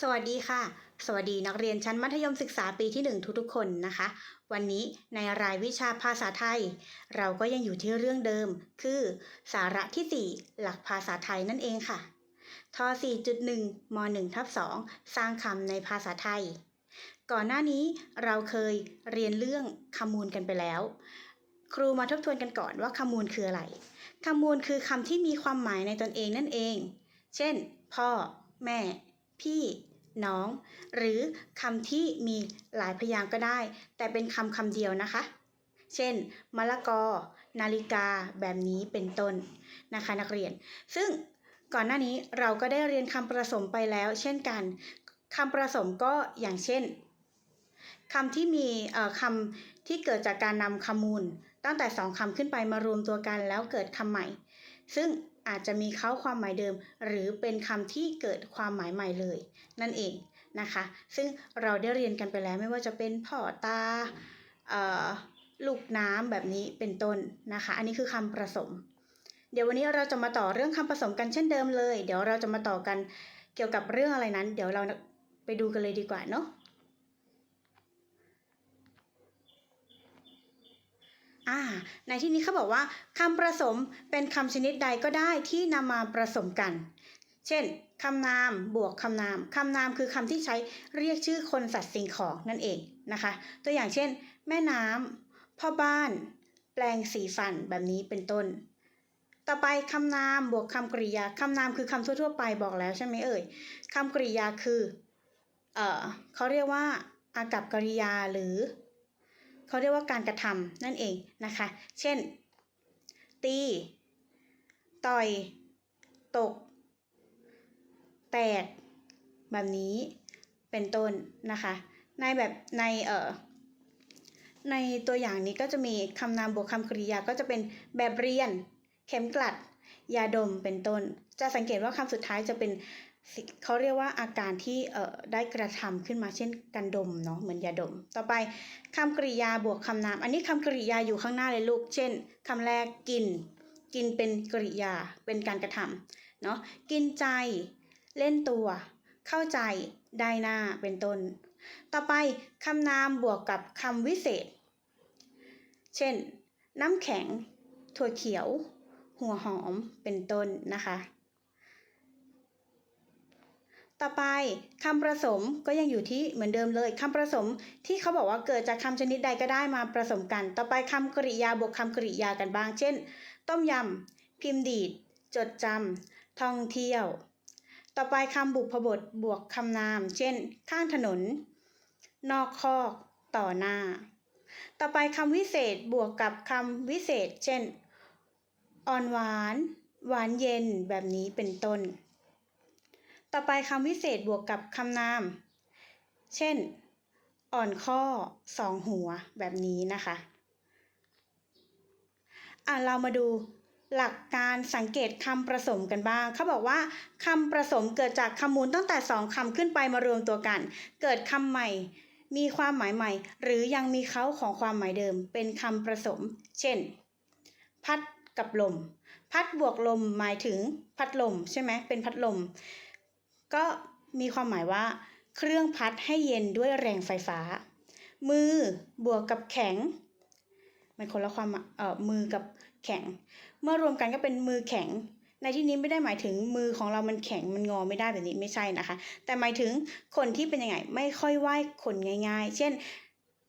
สวัสดีค่ะ สวัสดีนักเรียนชั้นมัธยมศึกษาปีที่ 1 ทุกๆ คนนะคะ วันนี้ในรายวิชาภาษาไทย เราก็ยังอยู่ที่เรื่องเดิม คือสาระที่ 4 หลักภาษาไทยนั่นเองค่ะท4.1ม1ทับ2สร้างคำในภาษาไทย ก่อนหน้านี้เราเคยเรียนเรื่องคำมูลกันไปแล้ว ครูมาทบทวนกันก่อนว่าคำมูลคืออะไรคำมูลคือคำที่มีความหมายในตนเองนั่นเอง เช่น พ่อ แม่ พี่น้อง หรือคำที่มีหลายพยางค์ก็ได้ แต่เป็นคำคำเดียวนะคะ เช่นมะละกอ นาฬิกา แบบนี้เป็นต้นนะคะนักเรียน ซึ่งก่อนหน้านี้เราก็ได้เรียนคำประสมไปแล้ว เช่นกันคำประสมก็อย่างเช่นคำที่มีคำที่เกิดจากการนำคำมูล ตั้งแต่สองคำขึ้นไปมารวมตัวกันแล้วเกิดคำใหม่ ซึ่ง อาจจะมีเขาความหมายเดิม หรือเป็นคำที่เกิดความหมายใหม่เลย นั่นเองนะคะ ซึ่งเราได้เรียนกันไปแล้วไม่ว่าจะเป็นพ่อตาออลูกน้ำแบบนี้เป็นต้นนะคะ อันนี้คือคำผสม เดี๋ยววันนี้เราจะมาต่อเรื่องคำผสมกันเช่นเดิมเลย เดี๋ยวเราจะมาต่อกันเกี่ยวกับเรื่องอะไรนั้น เดี๋ยวเราไปดูกันเลยดีกว่าเนาะ อ่าในที่นี้เขาบอกว่าคำผสมเป็นคำชนิดใดก็ได้ที่นำมาผสมกัน เช่นคำนามบวกคำนามคำนามคือคำที่ใช้เรียกชื่อคนสัตว์สิ่งของนั่นเองนะคะ ตัวอย่างเช่น แม่น้ำพ่อบ้าน แปลงสีฟันแบบนี้เป็นต้น ต่อไปคำนามบวกคำกริยาคำนามคือคำทั่วๆไปบอกแล้วใช่ไหมเอ่ยคำกริยาคือเออเขาเรียกว่าอากับกริยาหรือ เขาเรียกว่าการกระทำนั่นเองนะคะ เช่น ตี ต่อย ตก แตก แบบนี้เป็นต้นนะคะ ในแบบในเอ่อในตัวอย่างนี้ก็จะมีคำนามบวกคำกริยาก็จะเป็นแบบเรียน เข็มกลัด ยาดมเป็นต้น จะสังเกตว่าคำสุดท้ายจะเป็น เขาเรียกว่าอาการที่เอ่อได้กระทำขึ้นมาเช่นการดมเนาะเหมือนยาดม ต่อไปคำกริยาบวกคำนาม อันนี้คำกริยาอยู่ข้างหน้าเลยลูก เช่นคำแรกกิน กินเป็นกริยาเป็นการกระทำเนาะกินใจ เล่นตัว เข้าใจได้หน้าเป็นต้น ต่อไปคำนามบวกกับคำวิเศษ เช่น น้ำแข็ง ถั่วเขียว หัวหอมเป็นต้นนะคะ ต่อไปคำผสมก็ยังอยู่ที่เหมือนเดิมเลยคำผสมที่เขาบอกว่าเกิดจากคำชนิดใดก็ได้มาผสมกัน ต่อไปคำกริยาบวกคำกริยากันบ้าง เช่น ต้มยำพิมพ์ดีด จดจำท่องเที่ยว ต่อไปคำบุพบทบวกคำนาม เช่น ข้างถนน นอกคอก ต่อหน้า ต่อไปคำวิเศษบวกกับคำวิเศษ เช่น อ่อนหวาน หวานเย็นแบบนี้เป็นต้น ต่อไปคำวิเศษบวกกับคำนาม เช่น อ่อนข้อสองหัวแบบนี้นะคะ อะเรามาดูหลักการสังเกตคำผสมกันบ้าง เขาบอกว่าคำผสมเกิดจากคำมูลตั้งแต่สองคำขึ้นไปมารวมตัวกัน เกิดคำใหม่ มีความหมายใหม่ หรือยังมีเขาของความหมายเดิม เป็นคำผสม เช่น พัดกับลม พัดบวกลมหมายถึงพัดลมใช่ไหมเป็นพัดลม ก็มีความหมายว่า เครื่องพัดให้เย็นด้วยแรงไฟฟ้า มือบวกกับแข็ง มันคนละความหมายเอ่อมือกับแข็ง เมื่อรวมกันก็เป็นมือแข็ง ในที่นี้ไม่ได้หมายถึงมือของเรามันแข็งมันงอไม่ได้แบบนี้ไม่ใช่นะคะ แต่หมายถึงคนที่เป็นยังไงไม่ค่อยไหว้คนง่าย ๆ เช่น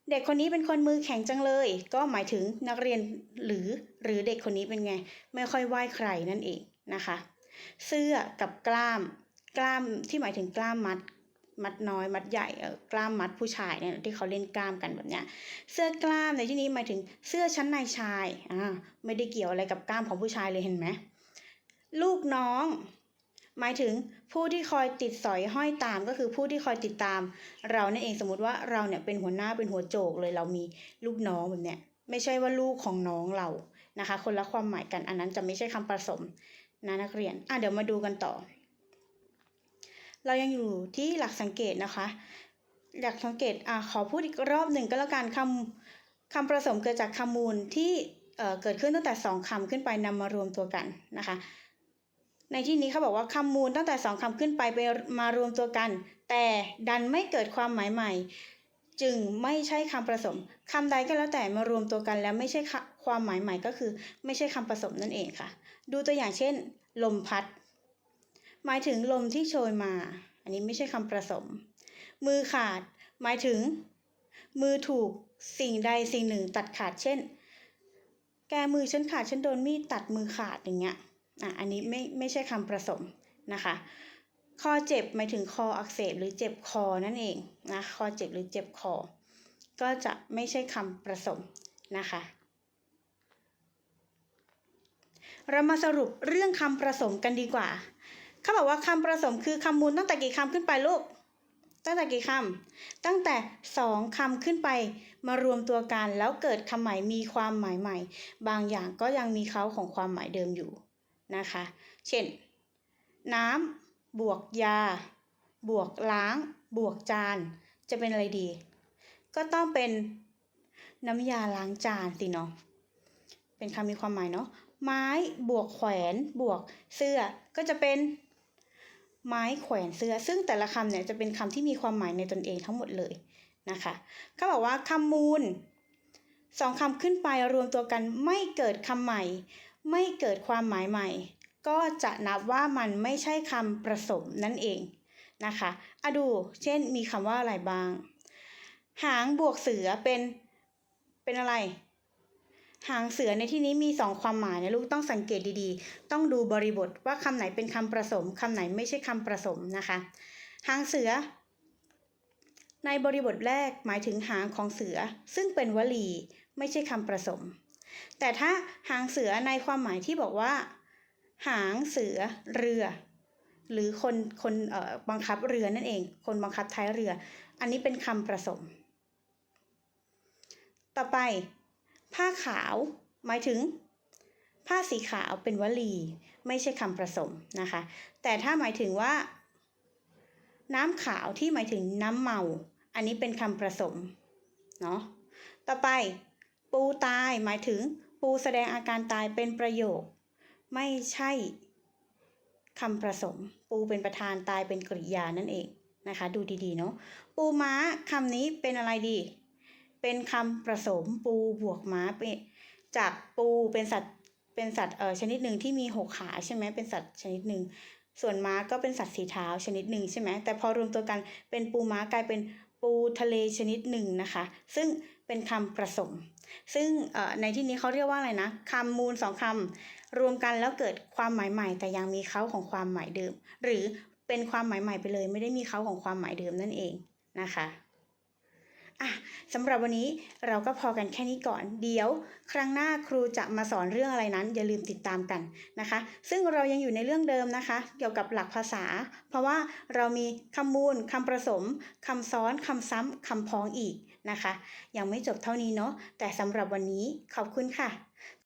เด็กคนนี้เป็นคนมือแข็งจังเลย ก็หมายถึงนักเรียนหรือหรือเด็กคนนี้เป็นไง ไม่ค่อยไหว้ใครนั่นเองนะคะ เสื้อกับกล้าม กล้ามที่หมายถึงกล้ามมัดมัดน้อยมัดใหญ่เออกล้ามมัดผู้ชายเนี่ยที่เขาเล่นกล้ามกันแบบเนี้ยเสื้อกล้ามในที่นี้หมายถึงเสื้อชั้นในชายอ่าไม่ได้เกี่ยวอะไรกับกล้ามของผู้ชายเลยเห็นไหมลูกน้อง หมายถึงผู้ที่คอยติดสอยห้อยตามก็คือผู้ที่คอยติดตาม เรานั่นเองสมมติว่าเราเนี่ยเป็นหัวหน้าเป็นหัวโจกเลยเรามีลูกน้องแบบเนี้ยไม่ใช่ว่าลูกของน้องเรานะคะ คนละความหมายกันอันนั้นจะไม่ใช่คำผสมนะนักเรียนอะเดี๋ยวมาดูกันต่อ เรายังอยู่ที่หลักสังเกตนะคะ หลักสังเกตอะขอพูดอีกรอบหนึ่งก็แล้วกันคำคำผสมเกิดจากคำมูลที่เอ่อเกิดขึ้นตั้งแต่สองคำขึ้นไปนำมารวมตัวกันนะคะ ในที่นี้เขาบอกว่าคำมูลตั้งแต่สองคำขึ้นไปไปมารวมตัวกัน แต่ดันไม่เกิดความหมายใหม่ จึงไม่ใช่คำผสมคำใดก็แล้วแต่มารวมตัวกันแล้วไม่ใช่คะความหมายใหม่ก็คือ ไม่ใช่คำผสมนั่นเองค่ะ ดูตัวอย่างเช่น ลมพัด หมายถึงลมที่โชยมา อันนี้ไม่ใช่คำผสม มือขาด หมายถึง มือถูกสิ่งใดสิ่งหนึ่งตัดขาดเช่น แกมือฉันขาดฉันโดนมีดตัดมือขาดอย่างเงี้ยอะอันนี้ไม่ไม่ใช่คำผสมนะคะคอเจ็บหมายถึงคออักเสบหรือเจ็บคอนั่นเองนะคอเจ็บหรือเจ็บคอ ก็จะไม่ใช่คำผสมนะคะ เรามาสรุปเรื่องคำผสมกันดีกว่า เขาบอกว่าคำผสมคือคำมูลตั้งแต่กี่คำขึ้นไปลูก ตั้งแต่กี่คำตั้งแต่สองคำขึ้นไปมารวมตัวกันแล้วเกิดคำใหม่มีความหมายใหม่ บางอย่างก็ยังมีเขาของความหมายเดิมอยู่นะคะ เช่น น้ำบวกยา บวกล้าง บวกจาน จะเป็นอะไรดี ก็ต้องเป็นน้ำยาล้างจานสิเนาะเป็นคำมีความหมายเนาะไม้บวกแขวนบวกเสื้อก็จะเป็น ไม้แขวนเสื้อ ซึ่งแต่ละคำเนี่ยจะเป็นคำที่มีความหมายในตนเองทั้งหมดเลยนะคะเขาบอกว่าคำมูลสองคำขึ้นไปรวมตัวกันไม่เกิดคำใหม่ ไม่เกิดความหมายใหม่ ก็จะนับว่ามันไม่ใช่คำผสมนั่นเองนะคะอะดูเช่นมีคำว่าอะไรบ้าง หางบวกเสือเป็นเป็นอะไร หางเสือในที่นี้มีสองความหมายนะลูกต้องสังเกตดีๆ ต้องดูบริบทว่าคำไหนเป็นคำผสมคำไหนไม่ใช่คำผสมนะคะ หางเสือ ในบริบทแรกหมายถึงหางของเสือ ซึ่งเป็นวลี ไม่ใช่คำผสม แต่ถ้าหางเสือในความหมายที่บอกว่า หางเสือเรือ หรือคนคนเอ่อบังคับเรือนั่นเอง คนบังคับท้ายเรือ อันนี้เป็นคำผสม ต่อไป ผ้าขาว หมายถึง ผ้าสีขาวเป็นวลี ไม่ใช่คำผสมนะคะ แต่ถ้าหมายถึงว่า น้ำขาวที่หมายถึงน้ำเมา อันนี้เป็นคำผสมเนาะต่อไป ปูตายหมายถึง ปูแสดงอาการตายเป็นประโยค ไม่ใช่คำผสม ปูเป็นประธานตายเป็นกริยานั่นเองนะคะ ดูดีๆเนาะปูม้าคำนี้เป็นอะไรดี เป็นคำผสมปูบวกม้าเป็นจากปูเป็นสัตว์เป็นสัตว์เอ่อชนิดหนึ่งที่มีหกขาใช่ไหมเป็นสัตว์ชนิดหนึ่งส่วนม้าก็เป็นสัตว์สีเท้าชนิดหนึ่งใช่ไหมแต่พอรวมตัวกันเป็นปูม้ากลายเป็นปูทะเลชนิดหนึ่งนะคะ ซึ่งเป็นคำผสม ซึ่งเออในที่นี้เขาเรียกว่าอะไรนะคำมูลสองคำรวมกันแล้วเกิดความหมายใหม่ แต่ยังมีเขาของความหมายเดิม หรือเป็นความหมายใหม่ไปเลย ไม่ได้มีเขาของความหมายเดิมนั่นเองนะคะ อะสำหรับวันนี้เราก็พอกันแค่นี้ก่อน เดี๋ยว ครั้งหน้าครูจะมาสอนเรื่องอะไรนั้น อย่าลืมติดตามกันนะคะ ซึ่งเรายังอยู่ในเรื่องเดิมนะคะ เกี่ยวกับหลักภาษา เพราะว่าเรามีคำมูลคำผสมคำซ้อนคำซ้ำคำพ้องอีกนะคะ ยังไม่จบเท่านี้เนาะแต่สำหรับวันนี้ขอบคุณค่ะ